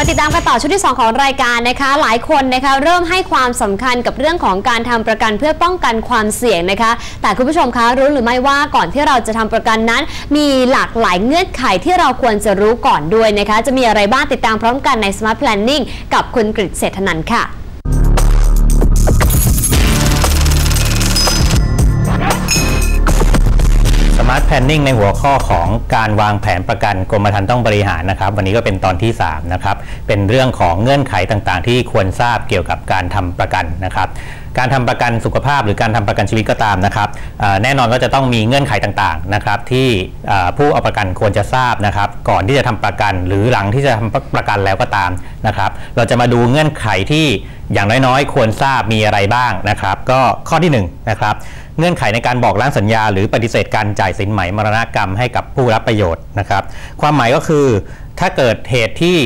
าติดตามกันต่อชุดที่ 2 ของรายการนะคะ หลายคนนะคะเริ่มให้ความสำคัญกับเรื่องของการทำประกันเพื่อป้องกันความเสี่ยงนะคะ แต่คุณผู้ชมคะรู้หรือไม่ว่าก่อนที่เราจะทำประกันนั้น มีหลากหลายเงื่อนไขที่เราควรจะรู้ก่อนด้วยนะคะ จะมีอะไรบ้างติดตามพร้อมกันใน Smart Planning กับคุณกฤษเศรษฐนันท์ค่ะ Smart Planning ในหัวข้อของการวางแผนประกันกรมธรรม์ต้องบริหารนะครับ วันนี้ก็เป็นตอนที่3นะครับเป็นเรื่องของเงื่อนไขต่างๆ ที่ควรทราบเกี่ยวกับการทำประกันนะครับ การทำประกันสุขภาพหรือการทำประกันชีวิตก็ตามนะครับแน่นอนก็จะต้องมีเงื่อนไขต่างๆนะครับที่ผู้เอาประกันควรจะทราบนะครับ ก่อนที่จะทำประกัน หรือหลังที่จะทำประกันแล้วก็ตามนะครับ เราจะมาดูเงื่อนไขที่อย่างน้อยๆ ควรทราบมีอะไรบ้างนะครับ ก็ข้อที่หนึ่งนะครับเงื่อนไขในการบอกล้างสัญญา หรือปฏิเสธการจ่ายสินไหมมรณกรรมให้กับผู้รับประโยชน์นะครับ ความหมายก็คือถ้าเกิดเหตุที่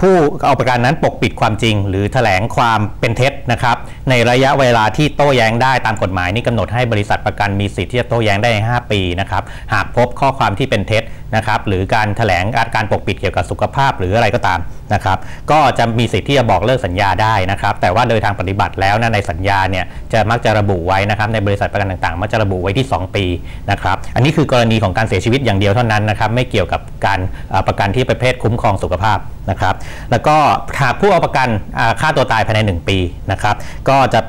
ผู้เอาประกันนั้นปกปิดความจริง หรือแถลงความเป็นเท็จนะครับในระยะเวลาที่โต้แย้งได้ตามกฎหมายนี่กำหนดให้บริษัทประกันมีสิทธิ์ที่จะโต้แย้งได้ใน5ปีนะครับหากพบข้อความที่เป็นเท็จนะครับหรือการแถลงการปกปิดเกี่ยวกับสุขภาพหรืออะไรก็ตามนะครับก็จะมีสิทธิ์ที่จะบอกเลิกสัญญาได้นะครับแต่ว่าโดยทางปฏิบัติแล้วนะในสัญญาเนี่ยจะมักจะระบุไว้นะครับในบริษัทประกันต่างๆ มักจะระบุไว้ที่ 2 ปีนะครับอันนี้คือกรณีของการเสียชีวิตอย่างเดียวเท่านั้นนะครับไม่เกี่ยวกับการประกันที่ประเภทคุ้มครองสุขภาพนะครับแล้วก็หากผู้เอาประกันอ่าฆ่าตัวตายภายใน 1 ปีนะครับก็จะ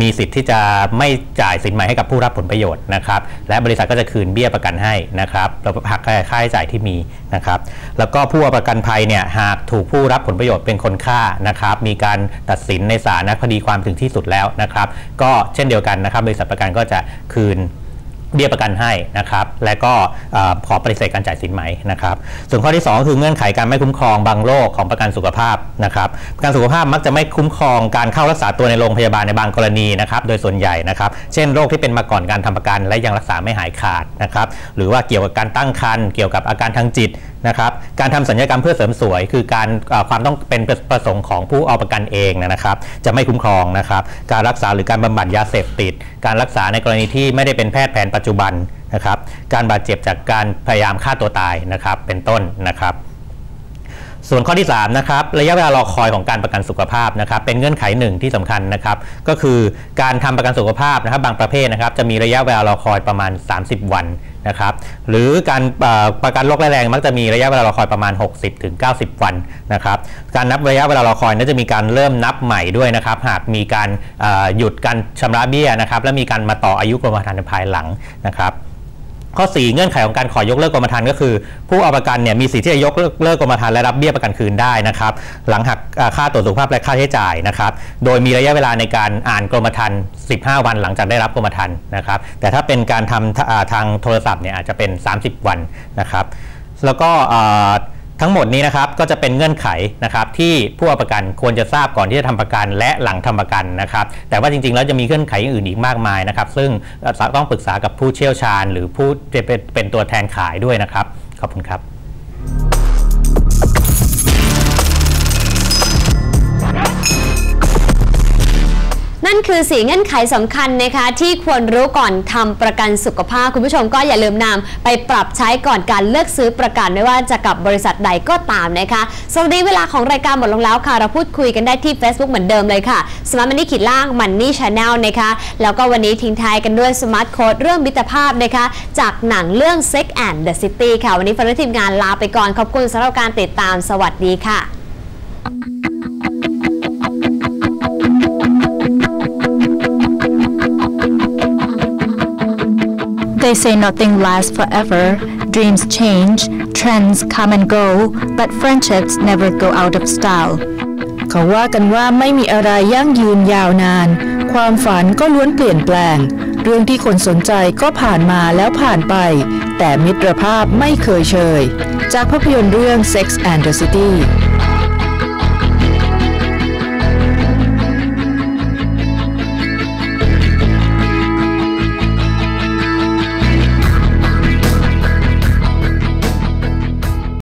มีสิทธิ์ที่จะไม่จ่ายสินไหมให้กับผู้รับผลประโยชน์นะครับและบริษัทก็จะคืนเบี้ยประกันให้นะครับแล้วหักค่าใช้จ่ายที่มีนะครับแล้วก็ผู้เอาประกันภัยเนี่ยหากถูกผู้รับผลประโยชน์เป็นคนฆ่านะครับมีการตัดสินในศาลนะคดีความถึงที่สุดแล้วนะครับก็เช่นเดียวกันนะครับบริษัทประกันก็จะคืน เบี้ยประกันให้นะครับ และก็ขอปฏิเสธการจ่ายสินไหมนะครับ ส่วนข้อที่ 2 คือเงื่อนไขการไม่คุ้มครองบางโรคของประกันสุขภาพนะครับประกันสุขภาพมักจะไม่คุ้มครองการเข้ารักษาตัวในโรงพยาบาลในบางกรณีนะครับ โดยส่วนใหญ่นะครับ เช่นโรคที่เป็นมาก่อนการทำประกัน และยังรักษาไม่หายขาดนะครับ หรือว่าเกี่ยวกับการตั้งครรภ์เกี่ยวกับอาการทางจิตนะครับ การทำสัญญกรรมเพื่อเสริมสวย คือการความต้องเป็นประสงค์ของผู้เอาประกันเองนะครับ จะไม่คุ้มครองนะครับ การรักษาหรือการบำบัดยาเสพติด การรักษาในกรณีที่ไม่ได้เป็นแพทย์แผนปัจจุบันนะครับ การบาดเจ็บจากการพยายามฆ่าตัวตายนะครับ เป็นต้นนะครับ ส่วนข้อที่ 3 นะครับ ระยะเวลารอคอยของการประกันสุขภาพนะครับ เป็นเงื่อนไขหนึ่งที่สำคัญนะครับ ก็คือการทำประกันสุขภาพนะครับ บางประเภทนะครับ จะมีระยะเวลารอคอยประมาณ 30 วันนะครับ หรือการประกันโรคร้ายแรงมักจะมีระยะเวลารอคอยประมาณ 60ถึง90วันนะครับ การนับระยะเวลารอคอยนั้นจะมีการเริ่มนับใหม่ด้วยนะครับ หากมีการหยุดการชำระเบี้ยนะครับ และมีการมาต่ออายุกรมธรรม์ภายหลังนะครับ ข้อ 4 เงื่อนไขของการขอยกเลิกกรมธรรม์ก็คือ ผู้เอาประกันเนี่ยมีสิทธิ์ที่จะยกเลิกกรมธรรม์และรับเบี้ยประกันคืนได้นะครับหลังหักค่าตรวจสุขภาพและค่าใช้จ่ายนะครับโดยมีระยะเวลาในการอ่านกรมธรรม์15 วันหลังจากได้รับกรมธรรม์นะครับแต่ถ้าเป็นการทำทางโทรศัพท์เนี่ยอาจจะเป็น 30 วันนะครับแล้วก็ ทั้งหมดนี้นะครับก็จะเป็นเงื่อนไขนะครับที่ผู้ประกันควรจะทราบก่อนที่จะทำประกัน และหลังทำประกันนะครับแต่ว่าจริงๆ แล้วจะมีเงื่อนไขอื่นอีกมากมายนะครับซึ่งต้องปรึกษากับผู้เชี่ยวชาญ หรือผู้จะเป็นเป็นตัวแทนขายด้วยนะครับขอบคุณครับ นั่นคือสีเงื่อนไขสำคัญนะคะที่ควรรู้ก่อนทำประกันสุขภาพคุณผู้ชมก็อย่าลืมนำไปปรับใช้ก่อนการเลือกซื้อประกันไม่ว่าจะกับบริษัทใดก็ตามนะคะสวัสดีเวลาของรายการหมดลงแล้วค่ะ เราพูดคุยกันได้ที่ Facebook เหมือนเดิมเลยค่ะ Smart Money ขีดล่าง Money Channel นะคะแล้วก็วันนี้ทิ้งท้ายกันด้วย Smart Code เรื่องมิตรภาพนะคะจากหนังเรื่อง Sex and the City ค่ะ วันนี้ฟังทีมงานลาไปก่อนขอบคุณสำหรับการติดตามสวัสดีค่ะ They say nothing lasts forever, dreams change, trends come and go, but friendships never go out of style. เขาว่ากันว่าไม่มีอะไรยั่งยืนยาวนาน ความฝันก็ล้วนเปลี่ยนแปลง เรื่องที่คนสนใจก็ผ่านมาแล้วผ่านไป แต่มิตรภาพไม่เคยเชย จากภาพยนตร์เรื่อง Sex and the City